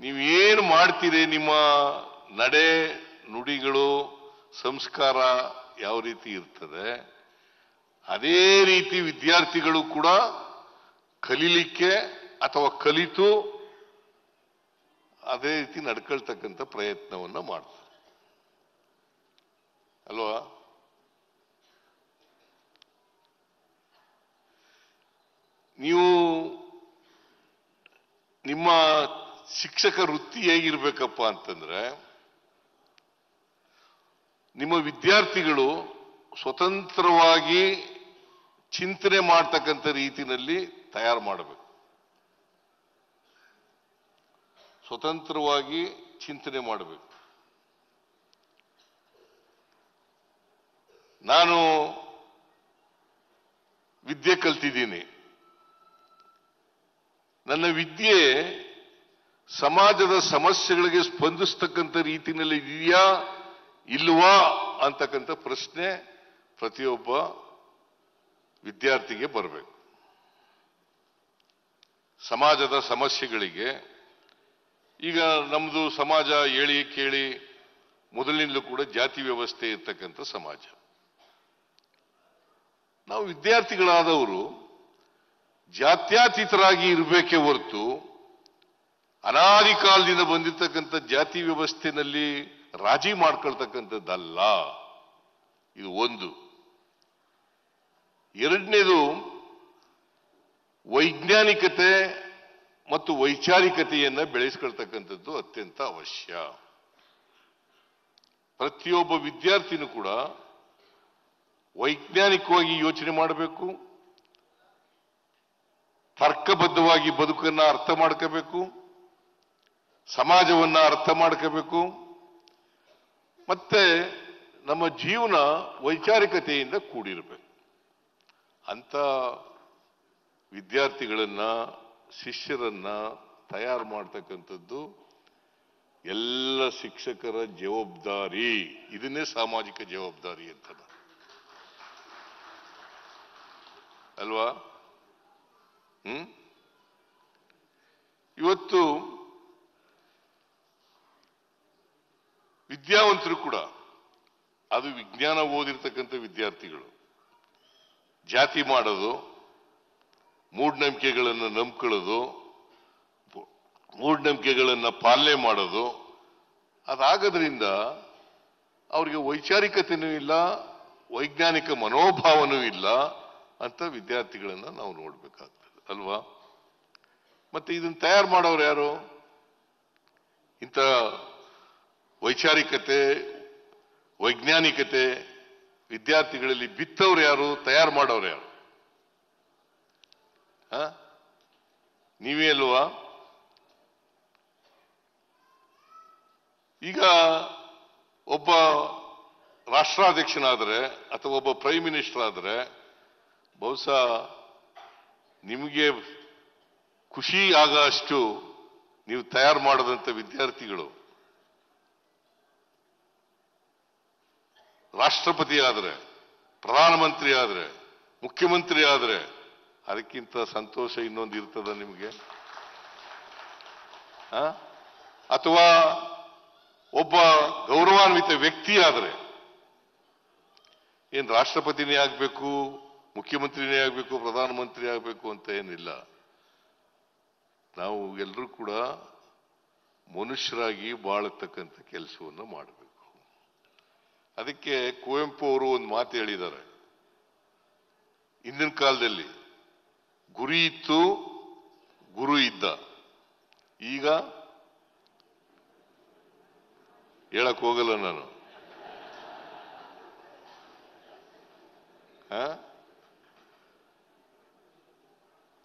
ನೀವೇನು ಮಾಡ್ತೀರಿ? ನಿಮ್ಮ ನಡೆ ನುಡಿಗಳು, ಸಂಸ್ಕಾರ ಯಾವ ರೀತಿ ಇರ್ತದೆ? ಅದೇ ರೀತಿ ವಿದ್ಯಾರ್ಥಿಗಳು ಕೂಡ ಕಲೀಲಿಕ್ಕೆ ಅಥವಾ ಕಲಿತು ಅದೇ ರೀತಿ ನಡ್ಕೊಳ್ತಕ್ಕಂಥ ಪ್ರಯತ್ನವನ್ನ ಮಾಡ್ತಾರೆ. ಅಲ್ವಾ? ನೀವು ನಿಮ್ಮ ಶಿಕ್ಷಕ ವೃತ್ತಿ ಹೇಗಿರ್ಬೇಕಪ್ಪ ಅಂತಂದ್ರೆ, ನಿಮ್ಮ ವಿದ್ಯಾರ್ಥಿಗಳು ಸ್ವತಂತ್ರವಾಗಿ ಚಿಂತನೆ ಮಾಡ್ತಕ್ಕಂಥ ರೀತಿನಲ್ಲಿ ತಯಾರು ಮಾಡಬೇಕು. ಸ್ವತಂತ್ರವಾಗಿ ಚಿಂತನೆ ಮಾಡಬೇಕು. ನಾನು ವಿದ್ಯೆ ಕಲ್ತಿದ್ದೀನಿ. ನನ್ನ ವಿದ್ಯೆ ಸಮಾಜದ ಸಮಸ್ಯೆಗಳಿಗೆ ಸ್ಪಂದಿಸ್ತಕ್ಕಂಥ ರೀತಿಯಲ್ಲಿ ಇದೆಯಾ ಇಲ್ವಾ ಅಂತಕ್ಕಂಥ ಪ್ರಶ್ನೆ ಪ್ರತಿಯೊಬ್ಬ ವಿದ್ಯಾರ್ಥಿಗೆ ಬರಬೇಕು. ಸಮಾಜದ ಸಮಸ್ಯೆಗಳಿಗೆ, ಈಗ ನಮ್ಮದು ಸಮಾಜ ಹೇಳಿ ಕೇಳಿ, ಮೊದಲಿನಿಂದಲೂ ಕೂಡ ಜಾತಿ ವ್ಯವಸ್ಥೆ ಇರ್ತಕ್ಕಂಥ ಸಮಾಜ. ನಾವು ವಿದ್ಯಾರ್ಥಿಗಳಾದವರು ಜಾತ್ಯತೀತರಾಗಿ ಇರಬೇಕೇ ಹೊರತು ಅನಾದಿ ಕಾಲದಿಂದ ಬಂದಿರತಕ್ಕಂಥ ಜಾತಿ ವ್ಯವಸ್ಥೆನಲ್ಲಿ ರಾಜಿ ಮಾಡ್ಕೊಳ್ತಕ್ಕಂಥದ್ದಲ್ಲ. ಇದು ಒಂದು. ಎರಡನೇದು, ವೈಜ್ಞಾನಿಕತೆ ಮತ್ತು ವೈಚಾರಿಕತೆಯನ್ನು ಬೆಳೆಸ್ಕೊಳ್ತಕ್ಕಂಥದ್ದು ಅತ್ಯಂತ ಅವಶ್ಯ. ಪ್ರತಿಯೊಬ್ಬ ವಿದ್ಯಾರ್ಥಿನೂ ಕೂಡ ವೈಜ್ಞಾನಿಕವಾಗಿ ಯೋಚನೆ ಮಾಡಬೇಕು, ತರ್ಕಬದ್ಧವಾಗಿ ಬದುಕನ್ನ ಅರ್ಥ ಮಾಡ್ಕೋಬೇಕು ಸಮಾಜವನ್ನ ಅರ್ಥ ಮಾಡ್ಕೋಬೇಕು. ಮತ್ತೆ ನಮ್ಮ ಜೀವನ ವೈಚಾರಿಕತೆಯಿಂದ ಕೂಡಿರಬೇಕು. ಅಂತ ವಿದ್ಯಾರ್ಥಿಗಳನ್ನ, ಶಿಷ್ಯರನ್ನ ತಯಾರು ಮಾಡ್ತಕ್ಕಂಥದ್ದು ಎಲ್ಲ ಶಿಕ್ಷಕರ ಜವಾಬ್ದಾರಿ. ಇದನ್ನೇ ಸಾಮಾಜಿಕ ಜವಾಬ್ದಾರಿ ಅಂತ ಅಲ್ವಾ? ಹ್ಮ್? ಇವತ್ತು ವಿದ್ಯಾವಂತರು ಕೂಡ ಅದು ವಿಜ್ಞಾನ ಓದಿರ್ತಕ್ಕಂಥ ವಿದ್ಯಾರ್ಥಿಗಳು. ಜಾತಿ ಮಾಡೋದು, ಮೂಢನಂಬಿಕೆಗಳನ್ನು ನಂಬ್ಕೊಳ್ಳೋದು, ಮೂಢನಂಬಿಕೆಗಳನ್ನು ಪಾಲನೆ ಮಾಡೋದು, ಅದಾಗೋದ್ರಿಂದ ಅವರಿಗೆ ವೈಚಾರಿಕತೆನೂ ಇಲ್ಲ, ವೈಜ್ಞಾನಿಕ ಮನೋಭಾವನೂ ಇಲ್ಲ ಅಂತ ವಿದ್ಯಾರ್ಥಿಗಳನ್ನು ನಾವು ನೋಡಬೇಕಾಗ್ತದೆ, ಅಲ್ವಾ? ಮತ್ತೆ ಇದನ್ನು ತಯಾರು ಮಾಡೋರು ಯಾರು? ಇಂಥ ವೈಚಾರಿಕತೆ, ವೈಜ್ಞಾನಿಕತೆ, ವಿದ್ಯಾರ್ಥಿಗಳಲ್ಲಿ ಬಿತ್ತವ್ರು ಯಾರು, ತಯಾರು ಮಾಡೋರು ಯಾರು? ನೀವೇ ಅಲ್ವಾ ಈಗ ಒಬ್ಬ ರಾಷ್ಟ್ರಾಧ್ಯಕ್ಷನಾದರೆ ಅಥವಾ ಒಬ್ಬ ಪ್ರೈಮ್ ಮಿನಿಸ್ಟರ್ ಆದರೆ ಬಹುಶಃ ನಿಮಗೆ ಖುಷಿ ಆಗ ಅಷ್ಟು ನೀವು ತಯಾರು ಮಾಡದಂತ ವಿದ್ಯಾರ್ಥಿಗಳು ರಾಷ್ಟ್ರಪತಿ ಆದರೆ, ಪ್ರಧಾನಮಂತ್ರಿ ಆದರೆ, ಮುಖ್ಯಮಂತ್ರಿ ಆದರೆ, ಅದಕ್ಕಿಂತ ಸಂತೋಷ ಇನ್ನೊಂದು ಇರ್ತದ ನಿಮಗೆ? ಅಥವಾ ಒಬ್ಬ ಗೌರವಾನ್ವಿತ ವ್ಯಕ್ತಿ ಆದರೆ, ಏನು ರಾಷ್ಟ್ರಪತಿನೇ ಆಗಬೇಕು, ಮುಖ್ಯಮಂತ್ರಿನೇ ಆಗಬೇಕು, ಪ್ರಧಾನಮಂತ್ರಿ ಆಗಬೇಕು ಅಂತ ಏನಿಲ್ಲ. ನಾವು ಎಲ್ಲರೂ ಕೂಡ ಮನುಷ್ಯರಾಗಿ ಬಾಳತಕ್ಕಂಥ ಕೆಲಸವನ್ನು ಮಾಡಬೇಕು. ಅದಕ್ಕೆ ಕುವೆಂಪು ಅವರು ಒಂದು ಮಾತು ಹೇಳಿದ್ದಾರೆ. ಹಿಂದಿನ ಕಾಲದಲ್ಲಿ ಗುರಿ ಇತ್ತು, ಗುರು ಇದ್ದ. ಈಗ ಹೇಳಕ್ ಹೋಗಲ್ಲ ನಾನು?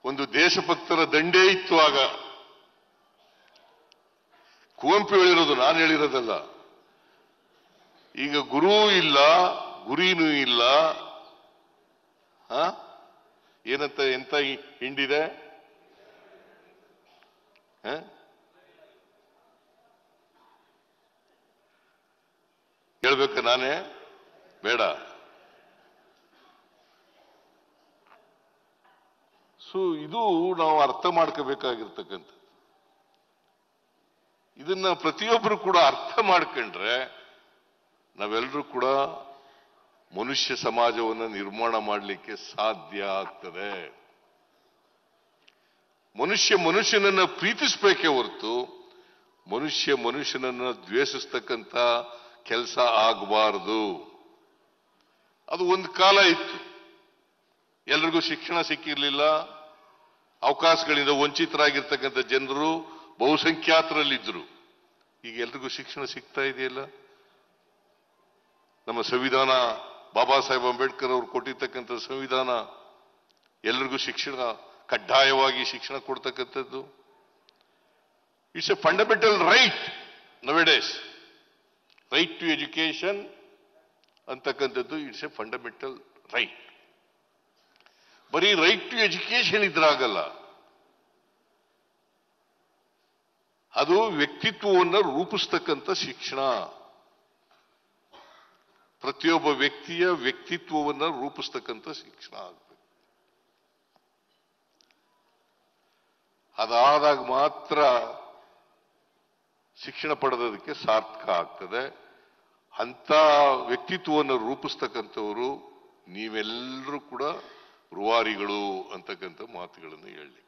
ಒಂದು ದೇಶಭಕ್ತರ ದಂಡೇ ಇತ್ತು ಆಗ. ಕುವೆಂಪು ಹೇಳಿರೋದು ನಾನು ಹೇಳಿರೋದಲ್ಲ. ಈಗ ಗುರು ಇಲ್ಲ ಗುರಿನೂ ಇಲ್ಲ ಆ? ಏನಂತ ಎಂತ ಹಿ- ಹಿಂಡಿದೆ ಆ? ಹೇಳ್ಬೇಕ ನಾನೇ ಬೇಡ ಸೊ ಇದು ನಾವು ಅರ್ಥ ಮಾಡ್ಕೋಬೇಕಾಗಿರ್ತಕ್ಕಂಥ ಇದನ್ನ ಪ್ರತಿಯೊಬ್ಬರು ಕೂಡ ಅರ್ಥ ಮಾಡ್ಕೊಂಡ್ರೆ ನಾವೆಲ್ಲರೂ ಕೂಡ ಮನುಷ್ಯ ಸಮಾಜವನ್ನು ನಿರ್ಮಾಣ ಮಾಡಲಿಕ್ಕೆ ಸಾಧ್ಯ ಆಗ್ತದೆ. ಮನುಷ್ಯ ಮನುಷ್ಯನನ್ನ ಪ್ರೀತಿಸ್ಬೇಕೇ ಹೊರತು ಮನುಷ್ಯ ಮನುಷ್ಯನನ್ನ ದ್ವೇಷಿಸ್ತಕ್ಕಂತ ಕೆಲಸ ಆಗಬಾರದು. ಅದು ಒಂದು ಕಾಲ ಇತ್ತು. ಎಲ್ರಿಗೂ ಶಿಕ್ಷಣ ಸಿಕ್ಕಿರಲಿಲ್ಲ. ಅವಕಾಶಗಳಿಂದ ವಂಚಿತರಾಗಿರ್ತಕ್ಕಂಥ ಜನರು ಬಹುಸಂಖ್ಯಾತರಲ್ಲಿದ್ದರು. ಈಗ ಎಲ್ರಿಗೂ ಶಿಕ್ಷಣ ಸಿಗ್ತಾ ಇದೆಯಲ್ಲ? ನಮ್ಮ ಸಂವಿಧಾನ ಬಾಬಾ ಸಾಹೇಬ್ ಅಂಬೇಡ್ಕರ್ ಅವರು ಕೊಟ್ಟಿರ್ತಕ್ಕಂಥ ಸಂವಿಧಾನ ಎಲ್ರಿಗೂ ಶಿಕ್ಷಣ, ಕಡ್ಡಾಯವಾಗಿ ಶಿಕ್ಷಣ ಕೊಡ್ತಕ್ಕಂಥದ್ದು. It's a fundamental right nowadays right to education ಅಂತಕ್ಕಂಥದ್ದು ಇಟ್ಸ್ ಎ ಫಂಡಮೆಂಟಲ್ ರೈಟ್ ಬರೀ ರೈಟ್ ಟು ಎಜುಕೇಶನ್ ಇದ್ರಾಗಲ್ಲ ಅದು ವ್ಯಕ್ತಿತ್ವವನ್ನು ರೂಪಿಸ್ತಕ್ಕಂಥ ಶಿಕ್ಷಣ. ಪ್ರತಿಯೊಬ್ಬ ವ್ಯಕ್ತಿಯ ವ್ಯಕ್ತಿತ್ವವನ್ನು ರೂಪಿಸ್ತಕ್ಕಂಥ ಶಿಕ್ಷಣ ಆಗಬೇಕು. ಅದಾದಾಗ ಮಾತ್ರ ಶಿಕ್ಷಣ ಪಡೆದದಕ್ಕೆ ಸಾರ್ಥಕ ಆಗ್ತದೆ. ಅಂತ ವ್ಯಕ್ತಿತ್ವವನ್ನು ರೂಪಿಸ್ತಕ್ಕಂಥವರು ನೀವೆಲ್ಲರೂ ಕೂಡ ರುವಾರಿಗಳು ಅಂತಕ್ಕಂಥ ಮಾತುಗಳನ್ನು ಹೇಳಿ